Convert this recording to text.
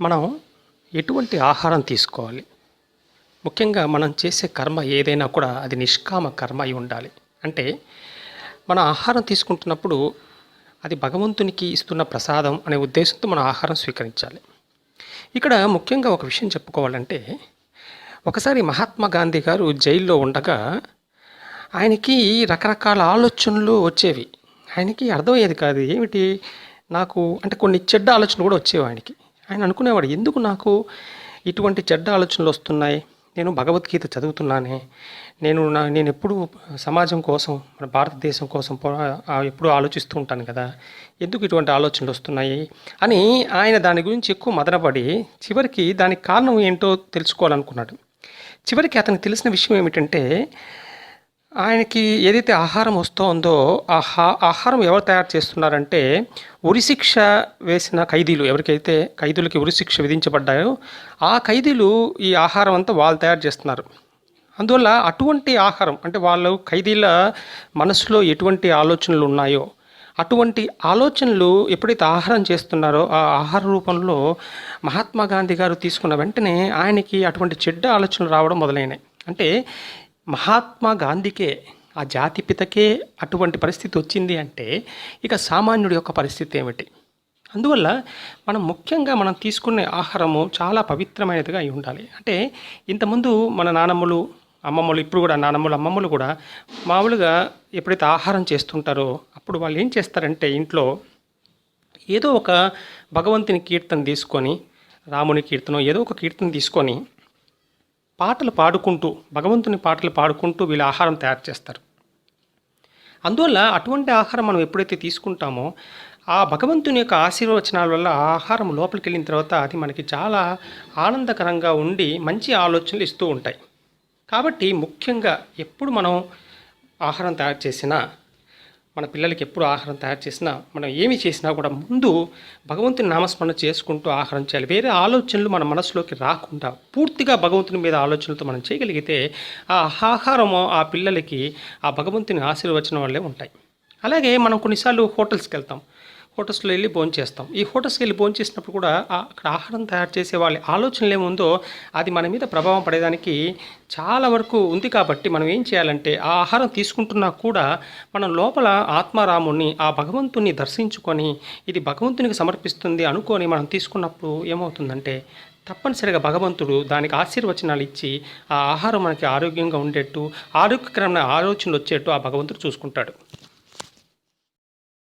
మనం ఎటువంటి ఆహారం తీసుకోవాలి? ముఖ్యంగా మనం చేసే కర్మ ఏదైనా కూడా అది నిష్కామ కర్మ అయి ఉండాలి. అంటే మన ఆహారం తీసుకుంటున్నప్పుడు అది భగవంతునికి ఇస్తున్న ప్రసాదం అనే ఉద్దేశంతో మనం ఆహారం స్వీకరించాలి. ఇక్కడ ముఖ్యంగా ఒక విషయం చెప్పుకోవాలంటే ఒకసారి మహాత్మా గాంధీ గారు జైల్లో ఉండగా ఆయనకి రకరకాల ఆలోచనలు వచ్చేవి. ఆయనకి అర్థమయ్యేది కాదు ఏమిటి? నాకు అంటే కొన్ని చెడ్డ ఆలోచనలు కూడా వచ్చేవి ఆయనకి. ఆయన అనుకునేవాడు ఎందుకు నాకు ఇటువంటి చెడ్డ ఆలోచనలు వస్తున్నాయి? నేను భగవద్గీత చదువుతున్నానే. నేను నా నేను ఎప్పుడు సమాజం కోసం మన భారతదేశం కోసం ఎప్పుడు ఎప్పుడూ ఆలోచిస్తూ ఉంటాను కదా. ఎందుకు ఇటువంటి ఆలోచనలు వస్తున్నాయి? అని ఆయన దాని గురించి ఎక్కువ మదనపడి చివరికి దానికి కారణం ఏంటో తెలుసుకోవాలనుకున్నాడు. చివరికి అతనికి తెలిసిన విషయం ఏమిటంటే ఆయనకి ఏదైతే ఆహారం వస్తుందో ఆహా ఆహారం ఎవరు తయారు చేస్తున్నారంటే ఉరిశిక్ష వేసిన ఖైదీలు. ఎవరికైతే ఖైదీలకి ఉరిశిక్ష విధించబడ్డాయో ఆ ఖైదీలు ఈ ఆహారం అంతా వాళ్ళు తయారు చేస్తున్నారు. అందువల్ల అటువంటి ఆహారం అంటే వాళ్ళు ఖైదీల మనసులో ఎటువంటి ఆలోచనలు ఉన్నాయో అటువంటి ఆలోచనలు ఎప్పుడైతే ఆహారం చేస్తున్నారో ఆ ఆహార రూపంలో మహాత్మా గాంధీ గారు తీసుకున్న వెంటనే ఆయనకి అటువంటి చెడ్డ ఆలోచనలు రావడం మొదలైనాయి. అంటే మహాత్మా గాంధీకే ఆ జాతిపితకే అటువంటి పరిస్థితి వచ్చింది అంటే ఇక సామాన్యుడి యొక్క పరిస్థితి ఏమిటి? అందువల్ల మనం ముఖ్యంగా మనం తీసుకునే ఆహారము చాలా పవిత్రమైనదిగా అయి ఉండాలి. అంటే ఇంతకుముందు మన నానమ్మలు అమ్మమ్మలు ఇప్పుడు కూడా నానమ్మలు అమ్మమ్మలు కూడా మామూలుగా ఎప్పుడైతే ఆహారం చేస్తుంటారో అప్పుడు వాళ్ళు ఏం చేస్తారంటే ఇంట్లో ఏదో ఒక భగవంతుని కీర్తన తీసుకొని రాముని కీర్తన ఏదో ఒక కీర్తన తీసుకొని పాటలు పాడుకుంటూ భగవంతుని పాటలు పాడుకుంటూ వీళ్ళు ఆహారం తయారు చేస్తారు. అందువల్ల అటువంటి ఆహారం మనం ఎప్పుడైతే తీసుకుంటామో ఆ భగవంతుని యొక్క ఆశీర్వచనాల వల్ల ఆ ఆహారం లోపలికి వెళ్ళిన తర్వాత అది మనకి చాలా ఆనందకరంగా ఉండి మంచి ఆలోచనలు ఇస్తూ ఉంటాయి. కాబట్టి ముఖ్యంగా ఎప్పుడు మనం ఆహారం తయారు చేసినా మన పిల్లలకి ఎప్పుడు ఆహారం తయారు చేసినా మనం ఏమి చేసినా కూడా ముందు భగవంతుని నామస్మరణ చేసుకుంటూ ఆహారం చేయాలి. వేరే ఆలోచనలు మన మనసులోకి రాకుండా పూర్తిగా భగవంతుని మీద ఆలోచనలతో మనం చేయగలిగితే ఆ ఆహారము ఆ పిల్లలకి ఆ భగవంతుని ఆశీర్వచనం వల్లే ఉంటాయి. అలాగే మనం కొన్నిసార్లు హోటల్స్కి వెళ్తాం. హోటల్స్లో వెళ్ళి భోంచేస్తాం. ఈ హోటల్స్కి వెళ్ళి భోంచేసినప్పుడు కూడా అక్కడ ఆహారం తయారు చేసే వాళ్ళ ఆలోచనలు ఏముందో అది మన మీద ప్రభావం పడేదానికి చాలా వరకు ఉంది కాబట్టి మనం ఏం చేయాలంటే ఆ ఆహారం తీసుకుంటున్నా కూడా మనం లోపల ఆత్మారాముణ్ణి ఆ భగవంతుని దర్శించుకొని ఇది భగవంతునికి సమర్పిస్తుంది అనుకొని మనం తీసుకున్నప్పుడు ఏమవుతుందంటే తప్పనిసరిగా భగవంతుడు దానికి ఆశీర్వచనాలు ఇచ్చి ఆ ఆహారం మనకి ఆరోగ్యంగా ఉండేట్టు ఆరోగ్యకరమైన ఆలోచనలు వచ్చేట్టు ఆ భగవంతుడు చూసుకుంటాడు.